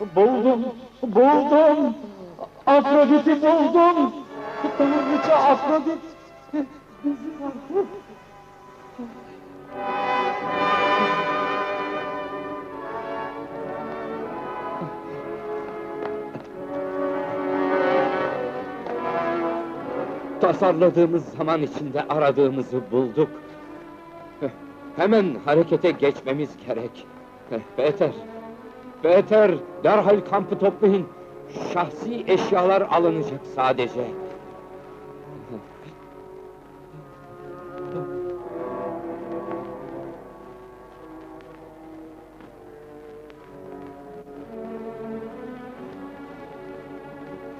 Buldum, buldum. Afrodit'i buldum. Tanrıça Afrodit. Tasarladığımız zaman içinde aradığımızı bulduk. Hemen harekete geçmemiz gerek. Beter, Beter, derhal kampı toplayın. Şahsi eşyalar alınacak sadece.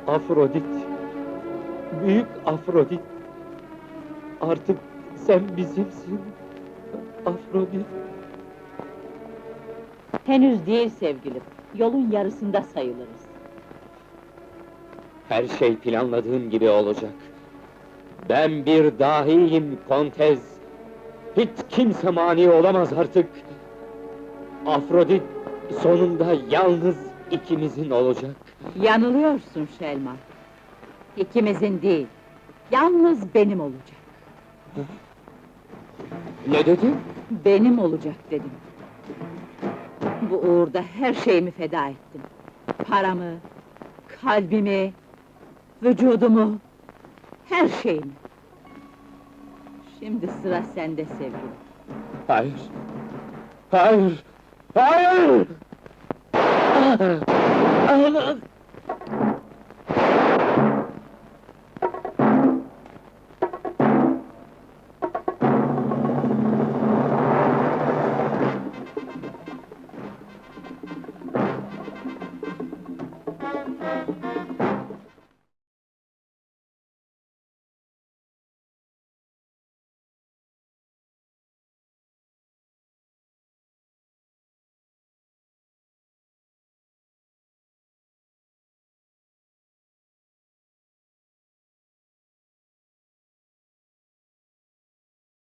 Afrodit, büyük Afrodit. Artık sen bizimsin. Afrodit. Henüz değil sevgilim. Yolun yarısında sayılırız. Her şey planladığım gibi olacak. Ben bir dahiyim Kontez. Hiç kimse mani olamaz artık. Afrodit sonunda yalnız ikimizin olacak. Yanılıyorsun Şelman. İkimizin değil. Yalnız benim olacak. Ne dedin? Benim olacak dedim. Bu uğurda her şeyimi feda ettim. Paramı, kalbimi, vücudumu, her şeyimi. Şimdi sıra sende sevgilim. Hayır. Hayır. Hayır. Ah!